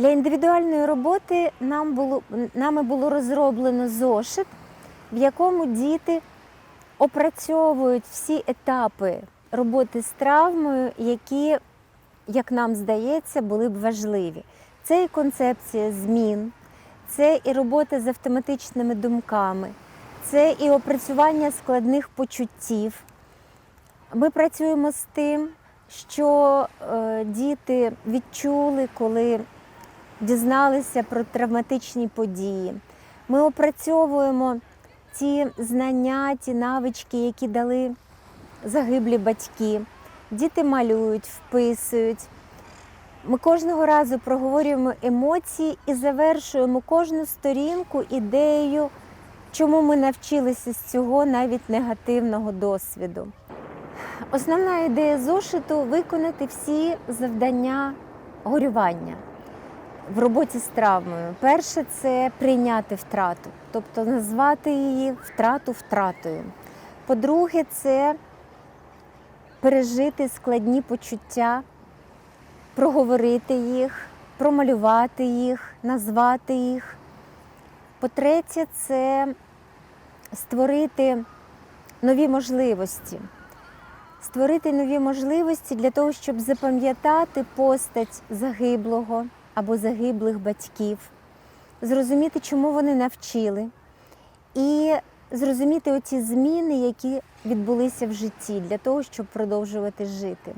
Для індивідуальної роботи нам було, нами було розроблено зошит, в якому діти опрацьовують всі етапи роботи з травмою, які, як нам здається, були б важливі. Це і концепція змін, це і робота з автоматичними думками, це і опрацювання складних почуттів. Ми працюємо з тим, що е, діти відчули, коли дізналися про травматичні події. Ми опрацьовуємо ті знання, ті навички, які дали загиблі батьки. Діти малюють, вписують. Ми кожного разу проговорюємо емоції і завершуємо кожну сторінку ідеєю, чому ми навчилися з цього навіть негативного досвіду. Основна ідея зошиту виконати всі завдання горювання в роботі з травмою. Перше це прийняти втрату, тобто назвати її втрату втратою. По-друге, це пережити складні почуття, проговорити їх, промалювати їх, назвати їх. По-третє, це створити нові можливості. Створити нові можливості для того, щоб запам'ятати постать загиблого або загиблих батьків, зрозуміти, чому вони навчили, і зрозуміти оці зміни, які відбулися в житті, для того, щоб продовжувати жити.